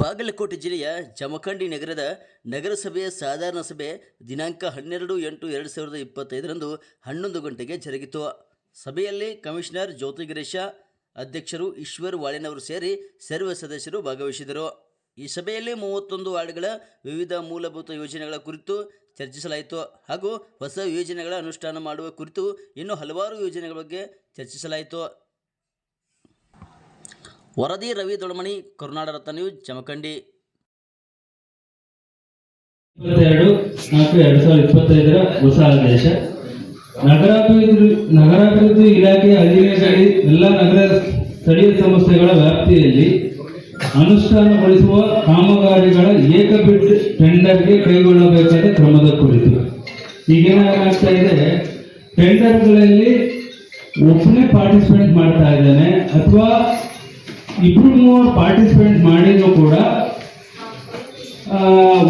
ಬಾಗಲಕೋಟೆ ಜಿಲ್ಲೆಯ ಜಮಖಂಡಿ ನಗರದ ನಗರಸಭೆಯ ಸಾಧಾರಣ ಸಭೆ ದಿನಾಂಕ ಹನ್ನೆರಡು ಎಂಟು ಎರಡು ಸಾವಿರದ ಇಪ್ಪತ್ತೈದರಂದು ಹನ್ನೊಂದು ಗಂಟೆಗೆ ಜರುಗಿತು. ಸಭೆಯಲ್ಲಿ ಕಮಿಷನರ್ ಜ್ಯೋತಿಗಿರೀಶ ಅಧ್ಯಕ್ಷರು ಈಶ್ವರ್ ವಾಳಿನವರು ಸೇರಿ ಸರ್ವ ಸದಸ್ಯರು ಭಾಗವಹಿಸಿದರು. ಈ ಸಭೆಯಲ್ಲಿ ಮೂವತ್ತೊಂದು ವಾರ್ಡ್ಗಳ ವಿವಿಧ ಮೂಲಭೂತ ಯೋಜನೆಗಳ ಕುರಿತು ಚರ್ಚಿಸಲಾಯಿತು. ಹಾಗೂ ಹೊಸ ಯೋಜನೆಗಳ ಅನುಷ್ಠಾನ ಮಾಡುವ ಕುರಿತು ಇನ್ನೂ ಹಲವಾರು ಯೋಜನೆಗಳ ಬಗ್ಗೆ ಚರ್ಚಿಸಲಾಯಿತು. ವರದಿ ರವಿ ದೊಡಮಣಿ ಕರುನಾಡ ರತ್ನ ನ್ಯೂಸ್, ಜಮಖಂಡಿ. ಇಪ್ಪತ್ತೆರಡು, ನಾಲ್ಕು, ಎರಡು ಸಾವಿರದ ಇಪ್ಪತ್ತೈದರ ಹೊಸ ಆದೇಶ ನಗರಾಭಿವೃದ್ಧಿ ನಗರಾಭಿವೃದ್ಧಿ ಇಲಾಖೆಯ ಅಧೀನದಲ್ಲಿ ಎಲ್ಲ ನಗರ ಸ್ಥಳೀಯ ಸಂಸ್ಥೆಗಳ ವ್ಯಾಪ್ತಿಯಲ್ಲಿ ಅನುಷ್ಠಾನಗೊಳಿಸುವ ಕಾಮಗಾರಿಗಳ ಏಕ ಏಕಬಿಡ್ ಟೆಂಡರ್ಗೆ ಕೈಗೊಳ್ಳಬೇಕಾದ ಕ್ರಮದ ಕುರಿತು. ಈಗೇನಾಗ್ತಾ ಇದೆ, ಟೆಂಡರ್ಗಳಲ್ಲಿ ಒಬ್ಬನೇ ಪಾರ್ಟಿಸಿಪೇಟ್ ಮಾಡ್ತಾ ಇದ್ದಾನೆ, ಅಥವಾ ಇಬ್ರು ಮೂವರು ಪಾರ್ಟಿಸಿಪೇಟ್ ಮಾಡಿದ್ರು ಕೂಡ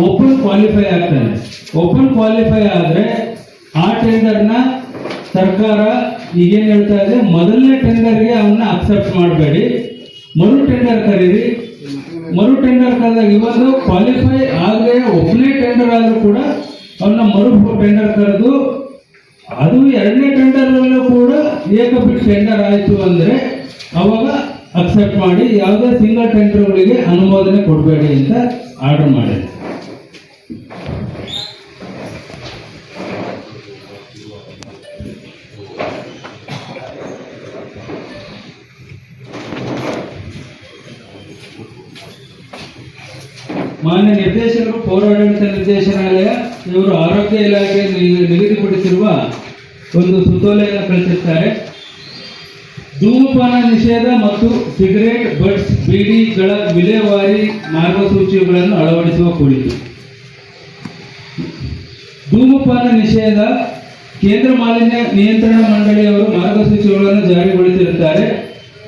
ಓಪನ್ ಕ್ವಾಲಿಫೈ ಆಗ್ತಾನೆ. ಓಪನ್ ಕ್ವಾಲಿಫೈ ಆದರೆ ಆ ಟೆಂಡರ್ನ ಸರ್ಕಾರ ಈಗೇನು ಹೇಳ್ತಾ ಇದೆ, ಮೊದಲನೇ ಟೆಂಡರ್ಗೆ ಅವನ್ನ ಅಕ್ಸೆಪ್ಟ್ ಮಾಡಬೇಡಿ. ಮರು ಟೆಂಡರ್ ಕರೀರಿ. ಮರು ಟೆಂಡರ್ ಕರೆದಾಗ ಇವಾಗ ಕ್ವಾಲಿಫೈ ಆಗದೆ ಒಬ್ಬನೇ ಟೆಂಡರ್ ಆದರೂ ಕೂಡ ಅವನ್ನ ಮರು ಟೆಂಡರ್ ಕರೆದು, ಅದು ಎರಡನೇ ಟೆಂಡರ್ನಲ್ಲೂ ಕೂಡ ಏಕಬಿಟ್ ಟೆಂಡರ್ ಆಯಿತು ಅಂದರೆ ಅವಾಗ ಅಕ್ಸೆಪ್ಟ್ ಮಾಡಿ, ಯಾವುದೇ ಸಿಂಗಲ್ ಟೆಂಡರ್ಗಳಿಗೆ ಅನುಮೋದನೆ ಕೊಡಬೇಡಿ ಅಂತ ಆರ್ಡರ್ ಮಾಡಿದೆ ಮಾನ್ಯ ನಿರ್ದೇಶಕರು, ಪೌರಾಡಳಿತ ನಿರ್ದೇಶನಾಲಯ, ಇವರು ಆರೋಗ್ಯ ಇಲಾಖೆ ನಿಗದಿಪಡಿಸಿರುವ ಒಂದು ಸುತ್ತೋಲೆಯನ್ನು ಕಳಿಸಿರ್ತಾರೆ. ಧೂಮಪಾನ ನಿಷೇಧ ಮತ್ತು ಸಿಗರೇಟ್ ಬಡ್ಸ್ ಬೀಡಿಗಳ ವಿಲೇವಾರಿ ಮಾರ್ಗಸೂಚಿಗಳನ್ನು ಅಳವಡಿಸುವ ಕುರಿತು ಧೂಮಪಾನ ನಿಷೇಧ ಕೇಂದ್ರ ಮಾಲಿನ್ಯ ನಿಯಂತ್ರಣ ಮಂಡಳಿಯವರು ಮಾರ್ಗಸೂಚಿಗಳನ್ನು ಜಾರಿಗೊಳಿಸಿರುತ್ತಾರೆ.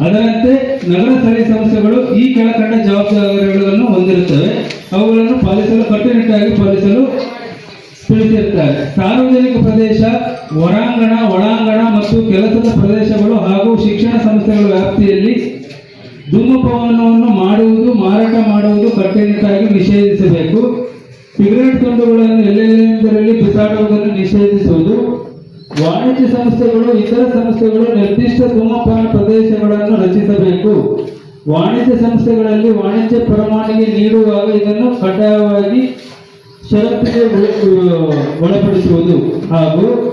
ಅದರಂತೆ ನಗರ ಸ್ಥಳೀಯ ಸಂಸ್ಥೆಗಳು ಈ ಕೆಳಕಂಡ ಜವಾಬ್ದಾರಿಗಳನ್ನು ಹೊಂದಿರುತ್ತವೆ. ಅವುಗಳನ್ನು ಪಾಲಿಸಲು ಕಟ್ಟುನಿಟ್ಟಾಗಿ ಪಾಲಿಸಲು ತಿಳಿಸಿರುತ್ತಾರೆ. ಸಾರ್ವಜನಿಕ ಪ್ರದೇಶ, ಹೊರಾಂಗಣ, ಒಳಾಂಗಣ ಮತ್ತು ಕೆಲಸದ ಪ್ರದೇಶಗಳು ಹಾಗೂ ಶಿಕ್ಷಣ ಸಂಸ್ಥೆಗಳ ವ್ಯಾಪ್ತಿಯಲ್ಲಿ ಧೂಮಪಾನವನ್ನು ಮಾಡುವುದು, ಮಾರಾಟ ಮಾಡುವುದು ಕಟ್ಟುನಿಟ್ಟಾಗಿ ನಿಷೇಧಿಸಬೇಕು. ಸಿಗರೆಟ್ ತುಂಡುಗಳನ್ನು ಎಲ್ಲೆಂದರಲ್ಲಿ ಬಿಸಾಡುವುದನ್ನು ನಿಷೇಧಿಸುವುದು. ವಾಣಿಜ್ಯ ಸಂಸ್ಥೆಗಳು, ಇತರ ಸಂಸ್ಥೆಗಳು ನಿರ್ದಿಷ್ಟ ಧೂಮಪಾನ ಪ್ರದೇಶಗಳನ್ನು ರಚಿಸಬೇಕು. ವಾಣಿಜ್ಯ ಸಂಸ್ಥೆಗಳಲ್ಲಿ ವಾಣಿಜ್ಯ ಪರವಾನಿಗೆ ನೀಡುವಾಗ ಇದನ್ನು ಕಡ್ಡಾಯವಾಗಿ ಷರತ್ತಿಗೆ ಒಳ- ಒಳಪಡಿಸುವುದು. ಹಾಗೂ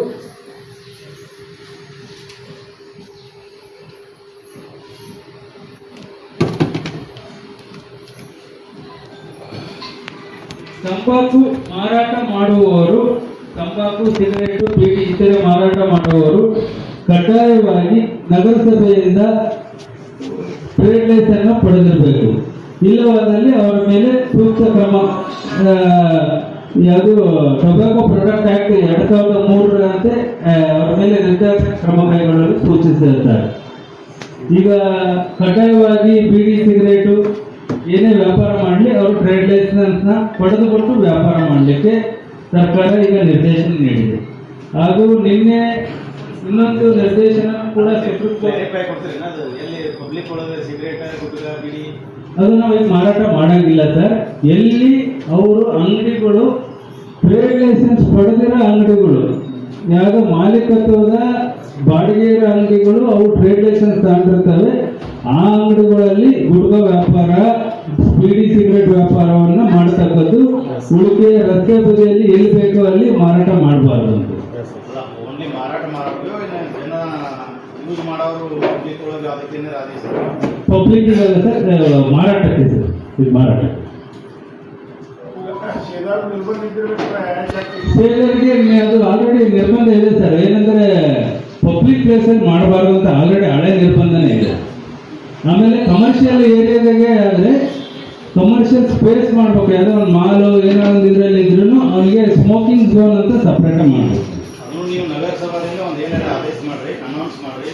ತಂಬಾಕು ಮಾರಾಟ ಮಾಡುವವರು ತಂಬಾಕು, ಸಿಗರೇಟು ಬೀಡಿ ಇತರೆ ಮಾರಾಟ ಮಾಡುವವರು ಕಡ್ಡಾಯವಾಗಿ ನಗರಸಭೆಯಿಂದ ಟ್ರೇಡ್ ಲೈಸನ್ನು ಪಡೆದಿರಬೇಕು. ಇಲ್ಲವಾದಲ್ಲಿ ಅವರ ಮೇಲೆ ಸೂಕ್ತ ಕ್ರಮ ಯಾವುದು ಟೊಬ್ಯಾಕೊ ಪ್ರಾಡಕ್ಟ್ ಆಕ್ಟ್ ಎರಡು ಸಾವಿರದ ಮೂರರಂತೆ ಅವರ ಮೇಲೆ ನಿರ್ಧಾರ ಕ್ರಮ ಕೈಗೊಳ್ಳಲು ಸೂಚಿಸಿರುತ್ತಾರೆ. ಈಗ ಕಡ್ಡಾಯವಾಗಿ ಬೀಡಿ ಸಿಗರೇಟು ಏನೇ ವ್ಯಾಪಾರ ಮಾಡಲಿ, ಅವರು ಟ್ರೇಡ್ ಲೈಸೆನ್ಸ್ನ ಪಡೆದುಕೊಂಡು ವ್ಯಾಪಾರ ಮಾಡಲಿಕ್ಕೆ ಸರ್ಕಾರ ಈಗ ನಿರ್ದೇಶನ ನೀಡಿದೆ. ಹಾಗೂ ನಿನ್ನೆ ಇನ್ನೊಂದು ನಿರ್ದೇಶನ ಕೂಡ ಅದು ನಾವು ಏನು ಮಾರಾಟ ಮಾಡಂಗಿಲ್ಲ ಸರ್. ಎಲ್ಲಿ ಅವರು ಅಂಗಡಿಗಳು ಟ್ರೇಡ್ ಲೈಸೆನ್ಸ್ ಪಡೆದಿರೋ ಅಂಗಡಿಗಳು ಯಾವ ಮಾಲೀಕತ್ವದ ಬಾಡಿಗೆ ಇರೋ ಅಂಗಡಿಗಳು ಅವು ಟ್ರೇಡ್ ಲೈಸೆನ್ಸ್ ತಗೊಂಡಿರ್ತವೆ. ಆ ಅಂಗಡಿಗಳಲ್ಲಿ ಗುಡ್ಗ ವ್ಯಾಪಾರ ಬೀಡಿ ಸಿಗರೇಟ್ ವ್ಯಾಪಾರವನ್ನು ಉಳಿಕೆ ರಸ್ತೆ ಬದಿಯಲ್ಲಿ ಎಲ್ಲಿ ಬೇಕೋ ಅಲ್ಲಿ ಮಾರಾಟ ಮಾಡಬಾರ್ದು ಅಂತ. ಪಬ್ಲಿಕ್ ಸರ್ ಮಾರಾಟಕ್ಕೆ ಸರ್ ಇದು ಮಾರಾಟ. ಸೇಲರ್ಗೆ ಅದು ಆಲ್ರೆಡಿ ನಿರ್ಬಂಧ ಇದೆ ಸರ್ ಏನಂದ್ರೆ ಪಬ್ಲಿಕ್ ಪ್ಲೇಸಲ್ಲಿ ಮಾಡಬಾರ್ದು ಅಂತ ಆಲ್ರೆಡಿ ಹಳೆ ನಿರ್ಬಂಧನೇ ಇದೆ. ಆಮೇಲೆ ಕಮರ್ಷಿಯಲ್ ಏರಿಯಾದಾಗೆ ಆದರೆ ಕಮರ್ಷಿಯಲ್ ಸ್ಪೇಸ್ ಮಾಡ್ಬೇಕು. ಯಾವುದೋ ಒಂದು ಮಾಲು ಏನೋ ಒಂದು ಇದರಲ್ಲಿ ಇದ್ರೂ ಅವನಿಗೆ ಸ್ಮೋಕಿಂಗ್ ಝೋನ್ ಅಂತ ಸಪ್ರೇಟ್ ಮಾಡಬೇಕು. ಅದು ನೀವು ನಗರಸಭಾದಿಂದ ಒಂದು ಏನಾರ ಆದೇಶ ಮಾಡ್ರಿ ಅನೌನ್ಸ್ ಮಾಡ್ರಿ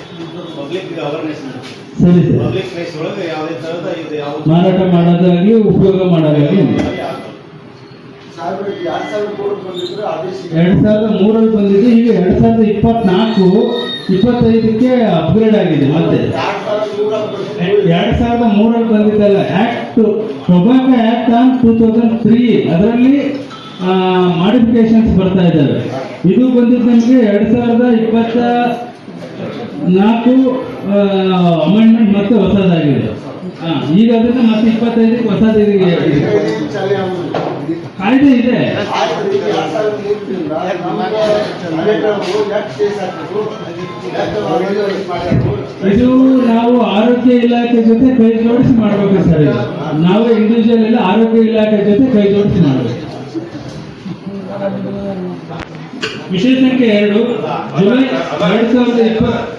ಪಬ್ಲಿಕ್ ಅವೇರ್ನೆಸ್ ಮಾಡಿ ಸರಿ ಸರ್. ಪಬ್ಲಿಕ್ ಪ್ಲೇಸ್ ಒಳಗೆ ಯಾವುದೇ ಥರದ ಇದು ಯಾವುದು ಮಾರಾಟ ಮಾಡೋದಾಗಿ ಉಪಯೋಗ ಮಾಡೋದಾಗಿ ಎರಡ್ ಸಾವಿರದ ಮೂರಲ್ಲಿ ಬಂದಿದ್ದು ಈಗ ಎರಡ್ ಸಾವಿರದ ಇಪ್ಪತ್ನಾಲ್ಕು ಇಪ್ಪತ್ತೈದಕ್ಕೆ ಅಪ್ಗ್ರೇಡ್ ಆಗಿದೆ ಮತ್ತೆ. ಎರಡ್ ಸಾವಿರ ಸಾವಿರದ ಮೂರಲ್ಲಿ ಬಂದಿದ್ದಲ್ಲ act tobacco act on two thousand three ಅದರಲ್ಲಿ ಮಾಡಿಫಿಕೇಶನ್ಸ್ ಬರ್ತಾ ಇದ್ದಾವೆ. ಇದು ಬಂದಿದ್ದು ನಮಗೆ ಎರಡ್ ಸಾವಿರದ ಇಪ್ಪತ್ತ ನಾಲ್ಕು ಅಮೆಂಡ್ಮೆಂಟ್ ಮತ್ತೆ ಹೊಸದಾಗಿದೆ. ಈಗ ಅದನ್ನ ಮತ್ತೆ ಇಪ್ಪತ್ತೈದಕ್ಕೆ ಆಗುದಿಲ್ಲ ಕಾಯ್ದೆ ಇದೆ. ಇದು ನಾವು ಆರೋಗ್ಯ ಇಲಾಖೆ ಜೊತೆ ಕೈ ಜೋಡಿಸಿ ಮಾಡ್ಬೇಕು ಸರ್ ನಾವು ಇಂಡಿವಿಜುವಲ್ ಎಲ್ಲ ಆರೋಗ್ಯ ಇಲಾಖೆ ಜೊತೆ ಕೈ ಜೋಡಿಸಿ ಮಾಡಬೇಕು. ವಿಷಯ ಸಂಖ್ಯೆ ಎರಡು. ಜುಲೈ ಎರಡ್ ಸಾವಿರದ ಇಪ್ಪತ್ತು.